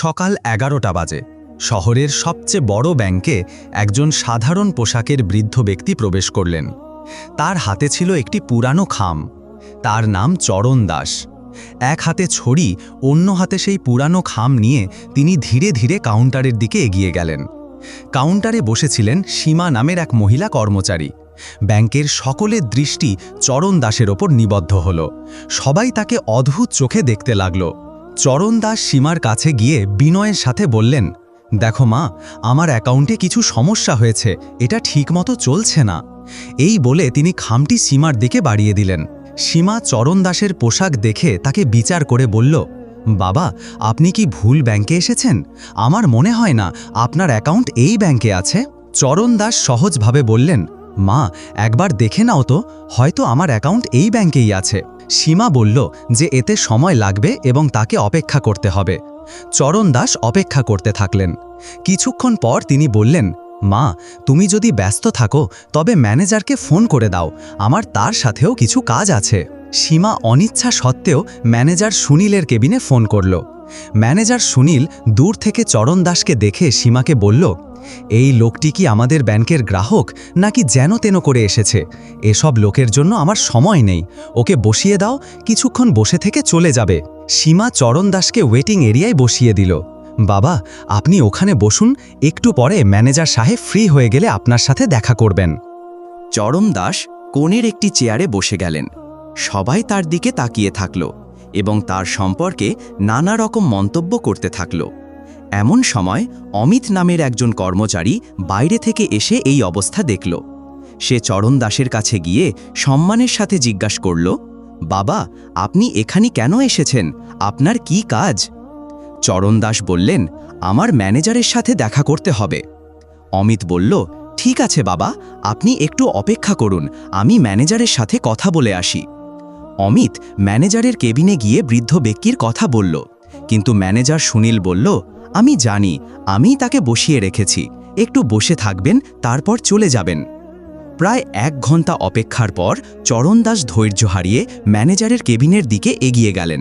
সকাল এগারোটা বাজে। শহরের সবচেয়ে বড় ব্যাংকে একজন সাধারণ পোশাকের বৃদ্ধ ব্যক্তি প্রবেশ করলেন। তার হাতে ছিল একটি পুরানো খাম। তার নাম চরণ দাস। এক হাতে ছড়ি, অন্য হাতে সেই পুরানো খাম নিয়ে তিনি ধীরে ধীরে কাউন্টারের দিকে এগিয়ে গেলেন। কাউন্টারে বসেছিলেন সীমা নামের এক মহিলা কর্মচারী। ব্যাংকের সকলের দৃষ্টি চরণ দাসের ওপর নিবদ্ধ হল। সবাই তাকে অদ্ভুত চোখে দেখতে লাগল। চরণ দাস সীমার কাছে গিয়ে বিনয়ের সাথে বললেন, দেখো মা, আমার অ্যাকাউন্টে কিছু সমস্যা হয়েছে, এটা ঠিকমতো চলছে না। এই বলে তিনি খামটি সীমার দিকে বাড়িয়ে দিলেন। সীমা চরণ দাসের পোশাক দেখে তাকে বিচার করে বলল, বাবা, আপনি কি ভুল ব্যাংকে এসেছেন? আমার মনে হয় না আপনার অ্যাকাউন্ট এই ব্যাংকে আছে। চরণ দাস সহজভাবে বললেন, মা, একবার দেখে নাও তো, হয়তো আমার অ্যাকাউন্ট এই ব্যাংকেই আছে। সীমা বলল যে এতে সময় লাগবে এবং তাকে অপেক্ষা করতে হবে। চরণ দাস অপেক্ষা করতে থাকলেন। কিছুক্ষণ পর তিনি বললেন, মা, তুমি যদি ব্যস্ত থাকো, তবে ম্যানেজারকে ফোন করে দাও। আমার তার সাথেও কিছু কাজ আছে। সীমা অনিচ্ছা সত্ত্বেও ম্যানেজার সুনীলের কেবিনে ফোন করল। ম্যানেজার সুনীল দূর থেকে চরণ দাসকে দেখে সীমাকে বলল এই লোকটি কি আমাদের ব্যাংকের গ্রাহক, নাকি যেন তেন করে এসেছে? এসব লোকের জন্য আমার সময় নেই। ওকে বসিয়ে দাও, কিছুক্ষণ বসে থেকে চলে যাবে। সীমা চরণ দাসকে ওয়েটিং এরিয়ায় বসিয়ে দিল। বাবা, আপনি ওখানে বসুন, একটু পরে ম্যানেজার সাহেব ফ্রি হয়ে গেলে আপনার সাথে দেখা করবেন। চরম দাস কোণের একটি চেয়ারে বসে গেলেন। সবাই তার দিকে তাকিয়ে থাকল এবং তার সম্পর্কে নানা রকম মন্তব্য করতে থাকল। এমন সময় অমিত নামের একজন কর্মচারী বাইরে থেকে এসে এই অবস্থা দেখল। সে চরণ দাসের কাছে গিয়ে সম্মানের সাথে জিজ্ঞাসা করল, বাবা, আপনি এখানে কেন এসেছেন? আপনার কি কাজ? চরণ দাস বললেন, আমার ম্যানেজারের সাথে দেখা করতে হবে। অমিত বলল, ঠিক আছে বাবা, আপনি একটু অপেক্ষা করুন, আমি ম্যানেজারের সাথে কথা বলে আসি। অমিত ম্যানেজারের কেবিনে গিয়ে বৃদ্ধ ব্যক্তির কথা বলল, কিন্তু ম্যানেজার সুনীল বলল আমি জানি, আমি তাকে বসিয়ে রেখেছি। একটু বসে থাকবেন, তারপর চলে যাবেন। প্রায় এক ঘণ্টা অপেক্ষার পর চরণ দাস ধৈর্য হারিয়ে ম্যানেজারের কেবিনের দিকে এগিয়ে গেলেন।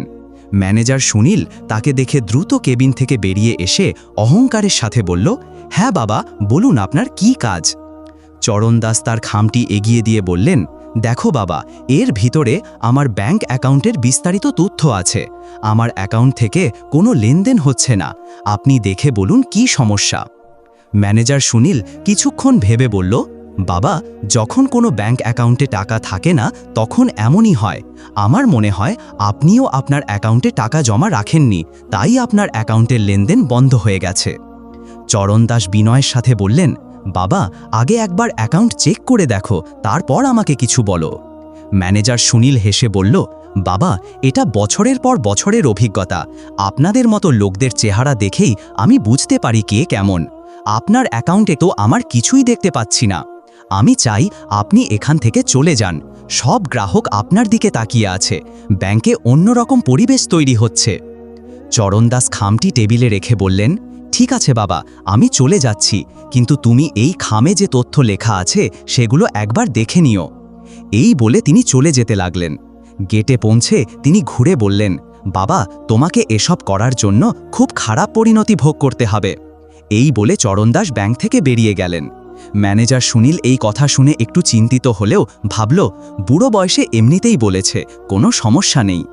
ম্যানেজার সুনীল তাকে দেখে দ্রুত কেবিন থেকে বেরিয়ে এসে অহংকারের সাথে বলল হ্যাঁ বাবা, বলুন আপনার কি কাজ? চরণ দাস তার খামটি এগিয়ে দিয়ে বললেন দেখো বাবা, এর ভিতরে আমার ব্যাংক অ্যাকাউন্টের বিস্তারিত তথ্য আছে। আমার অ্যাকাউন্ট থেকে কোনো লেনদেন হচ্ছে না। আপনি দেখে বলুন কি সমস্যা। ম্যানেজার সুনীল কিছুক্ষণ ভেবে বলল, বাবা, যখন কোনো ব্যাংক অ্যাকাউন্টে টাকা থাকে না, তখন এমনই হয়। আমার মনে হয় আপনিও আপনার অ্যাকাউন্টে টাকা জমা রাখেননি, তাই আপনার অ্যাকাউন্টের লেনদেন বন্ধ হয়ে গেছে। চরণ দাস বিনয়ের সাথে বললেন বাবা, আগে একবার অ্যাকাউন্ট চেক করে দেখো, তারপর আমাকে কিছু বলো। ম্যানেজার সুনীল হেসে বলল, বাবা, এটা বছরের পর বছরের অভিজ্ঞতা। আপনাদের মতো লোকদের চেহারা দেখেই আমি বুঝতে পারি কে কেমন। আপনার অ্যাকাউন্টে তো আমার কিছুই দেখতে পাচ্ছি না। আমি চাই আপনি এখান থেকে চলে যান। সব গ্রাহক আপনার দিকে তাকিয়ে আছে। ব্যাংকে অন্যরকম পরিবেশ তৈরি হচ্ছে। চরণদাস খামটি টেবিলে রেখে বললেন ঠিক আছে বাবা, আমি চলে যাচ্ছি, কিন্তু তুমি এই খামে যে তথ্য লেখা আছে, সেগুলো একবার দেখে নিও। এই বলে তিনি চলে যেতে লাগলেন। গেটে পৌঁছে তিনি ঘুরে বললেন, বাবা, তোমাকে এসব করার জন্য খুব খারাপ পরিণতি ভোগ করতে হবে। এই বলে চরণদাস ব্যাংক থেকে বেরিয়ে গেলেন। ম্যানেজার সুনীল এই কথা শুনে একটু চিন্তিত হলেও ভাবল, বুড়ো বয়সে এমনিতেই বলেছে, কোনো সমস্যা নেই।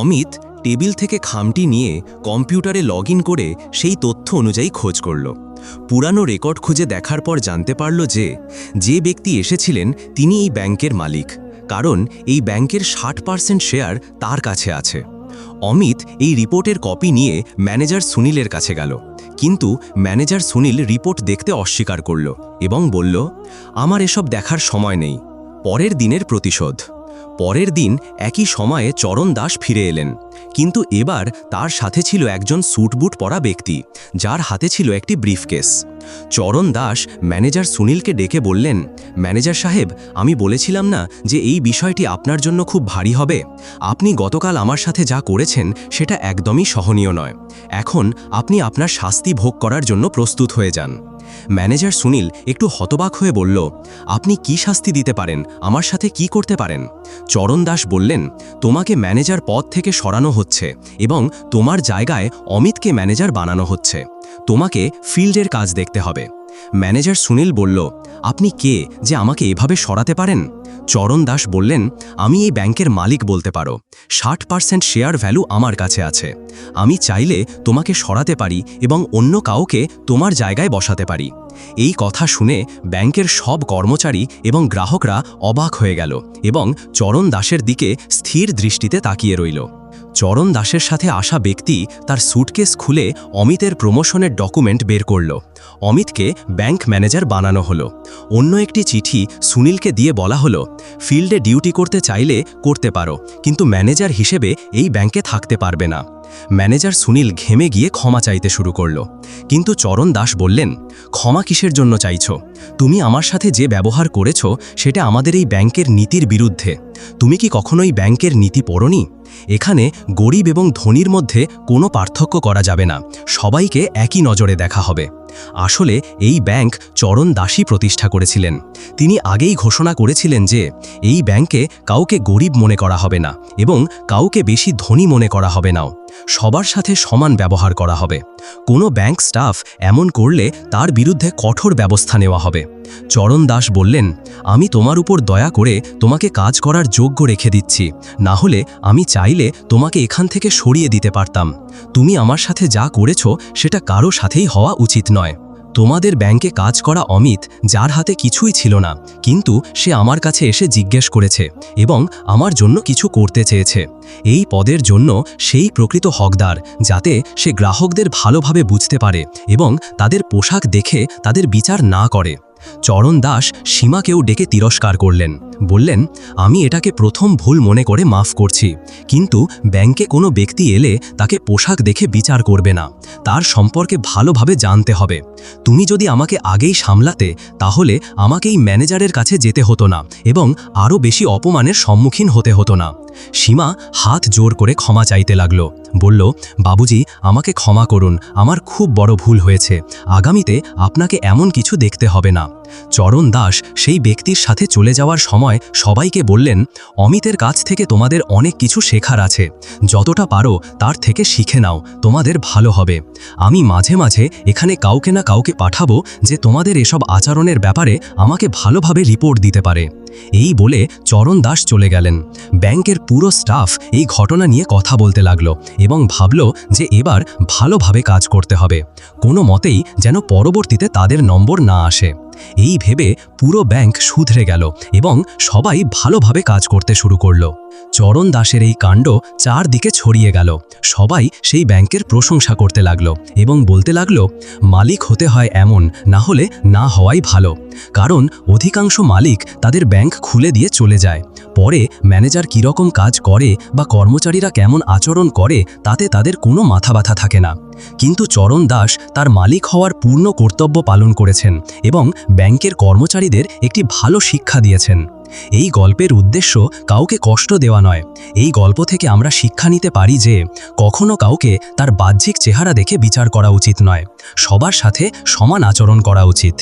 অমিত টেবিল থেকে খামটি নিয়ে কম্পিউটারে লগ করে সেই তথ্য অনুযায়ী খোঁজ করল। পুরানো রেকর্ড খুঁজে দেখার পর জানতে পারল যে যে ব্যক্তি এসেছিলেন তিনি এই ব্যাংকের মালিক, কারণ এই ব্যাংকের ষাট পার্সেন্ট শেয়ার তার কাছে আছে। অমিত এই রিপোর্টের কপি নিয়ে ম্যানেজার সুনীলের কাছে গেল, কিন্তু ম্যানেজার সুনীল রিপোর্ট দেখতে অস্বীকার করল এবং বলল, আমার এসব দেখার সময় নেই, পরের দিনের প্রতিশোধ। পরের দিন একই সময়ে চরণ দাস ফিরে এলেন। কিন্তু এবার তার সাথে ছিল একজন স্যুটবুট পরা ব্যক্তি, যার হাতে ছিল একটি ব্রিফকেস। চরণ দাস ম্যানেজার সুনীলকে ডেকে বললেন, ম্যানেজার সাহেব, আমি বলেছিলাম না যে এই বিষয়টি আপনার জন্য খুব ভারী হবে। আপনি গতকাল আমার সাথে যা করেছেন, সেটা একদমই সহনীয় নয়। এখন আপনি আপনার শাস্তি ভোগ করার জন্য প্রস্তুত হয়ে যান। ম্যানেজার সুনীল একটু হতবাক হয়ে বলল, আপনি কি শাস্তি দিতে পারেন? আমার সাথে কি করতে পারেন? চরণ দাস বললেন, তোমাকে ম্যানেজার পদ থেকে সরানো হচ্ছে এবং তোমার জায়গায় অমিতকে ম্যানেজার বানানো হচ্ছে। তোমাকে ফিল্ডের কাজ দেখতে হবে। ম্যানেজার সুনীল বলল, আপনি কে যে আমাকে এভাবে সরাতে পারেন? চরণ দাস বললেন, আমি এই ব্যাংকের মালিক বলতে পারো। ষাট পার্সেন্ট শেয়ার ভ্যালু আমার কাছে আছে। আমি চাইলে তোমাকে সরাতে পারি এবং অন্য কাউকে তোমার জায়গায় বসাতে পারি। এই কথা শুনে ব্যাংকের সব কর্মচারী এবং গ্রাহকরা অবাক হয়ে গেল এবং চরণ দাসের দিকে স্থির দৃষ্টিতে তাকিয়ে রইল। চরণ দাসের সাথে আসা ব্যক্তি তার স্যুটকেস খুলে অমিতের প্রমোশনের ডকুমেন্ট বের করল। অমিতকে ব্যাংক ম্যানেজার বানানো হলো। অন্য একটি চিঠি সুনীলকে দিয়ে বলা হলো ফিল্ডে ডিউটি করতে চাইলে করতে পারো, কিন্তু ম্যানেজার হিসেবে এই ব্যাংকে থাকতে পারবে না। ম্যানেজার সুনীল ঘেমে গিয়ে ক্ষমা চাইতে শুরু করল। কিন্তু চরণ দাস বললেন, ক্ষমা কিসের জন্য চাইছ? তুমি আমার সাথে যে ব্যবহার করেছ, সেটা আমাদের এই ব্যাংকের নীতির বিরুদ্ধে। তুমি কি কখনোই ব্যাংকের নীতি পড়নি? এখানে গরিব এবং ধনির মধ্যে কোনো পার্থক্য করা যাবে না। সবাইকে একই নজরে দেখা হবে। আসলে এই ব্যাংক চরণ দাসী প্রতিষ্ঠা করেছিলেন। তিনি আগেই ঘোষণা করেছিলেন যে এই ব্যাংকে কাউকে গরিব মনে করা হবে না এবং কাউকে বেশি ধনী মনে করা হবে নাও সবার সাথে সমান ব্যবহার করা হবে। কোনো ব্যাংক স্টাফ এমন করলে তার বিরুদ্ধে কঠোর ব্যবস্থা নেওয়া হবে। চরণ দাস বললেন, আমি তোমার উপর দয়া করে তোমাকে কাজ করার যোগ্য রেখে দিচ্ছি। না হলে আমি চাইলে তোমাকে এখান থেকে সরিয়ে দিতে পারতাম। তুমি আমার সাথে যা করেছ সেটা কারও সাথেই হওয়া উচিত নয়। তোমাদের ব্যাংকে কাজ করা অমিত, যার হাতে কিছুই ছিল না, কিন্তু সে আমার কাছে এসে জিজ্ঞেস করেছে এবং আমার জন্য কিছু করতে চেয়েছে। এই পদের জন্য সেই প্রকৃত হকদার, যাতে সে গ্রাহকদের ভালোভাবে বুঝতে পারে এবং তাদের পোশাক দেখে তাদের বিচার না করে। চরণ দাস সীমাকেও ডেকে তিরস্কার করলেন। বললেন, আমি এটাকে প্রথম ভুল মনে করে মাফ করছি, কিন্তু ব্যাংকে কোনো ব্যক্তি এলে তাকে পোশাক দেখে বিচার করবে না। তার সম্পর্কে ভালোভাবে জানতে হবে। তুমি যদি আমাকে আগেই সামলাতে, তাহলে আমাকে এই ম্যানেজারের কাছে যেতে হতো না এবং আরও বেশি অপমানের সম্মুখীন হতে হতো না। সীমা হাত জোর করে ক্ষমা চাইতে লাগল। বলল, বাবুজি, আমাকে ক্ষমা করুন, আমার খুব বড় ভুল হয়েছে। আগামীতে আপনাকে এমন কিছু দেখতে হবে না। চরণ দাস সেই ব্যক্তির সাথে চলে যাওয়ার সময় সবাইকে বললেন, অমিতের কাছ থেকে তোমাদের অনেক কিছু শেখার আছে। যতটা পারো তার থেকে শিখে নাও, তোমাদের ভালো হবে। আমি মাঝে মাঝে এখানে কাউকে না কাউকে পাঠাবো যে তোমাদের এসব আচরণের ব্যাপারে আমাকে ভালোভাবে রিপোর্ট দিতে পারে। এই বলে চরণ দাস চলে গেলেন। ব্যাংকের পুরো স্টাফ এই ঘটনা নিয়ে কথা বলতে লাগল এবং ভাবল যে এবার ভালোভাবে কাজ করতে হবে। কোনো মতেই যেন পরবর্তীতে তাদের নম্বর না আসে। এই ভেবে পুরো ব্যাংক শুধরে গেল এবং সবাই ভালোভাবে কাজ করতে শুরু করল। চরণ দাসের এই কাণ্ড চারদিকে ছড়িয়ে গেল। সবাই সেই ব্যাংকের প্রশংসা করতে লাগল এবং বলতে লাগল, মালিক হতে হয় এমন, না হলে না হওয়াই ভালো। কারণ অধিকাংশ মালিক তাদের ব্যাংক খুলে দিয়ে চলে যায়। পরে ম্যানেজার কীরকম কাজ করে বা কর্মচারীরা কেমন আচরণ করে, তাতে তাদের কোনো মাথা ব্যথা থাকে না। কিন্তু চরণ দাস তার মালিক হওয়ার পূর্ণ কর্তব্য পালন করেছেন এবং ব্যাংকের কর্মচারীদের একটি ভালো শিক্ষা দিয়েছেন। এই গল্পের উদ্দেশ্য কাউকে কষ্ট দেওয়া নয়। এই গল্প থেকে আমরা শিক্ষা নিতে পারি যে, কখনো কাউকে তার বাহ্যিক চেহারা দেখে বিচার করা উচিত নয়। সবার সাথে সমান আচরণ করা উচিত।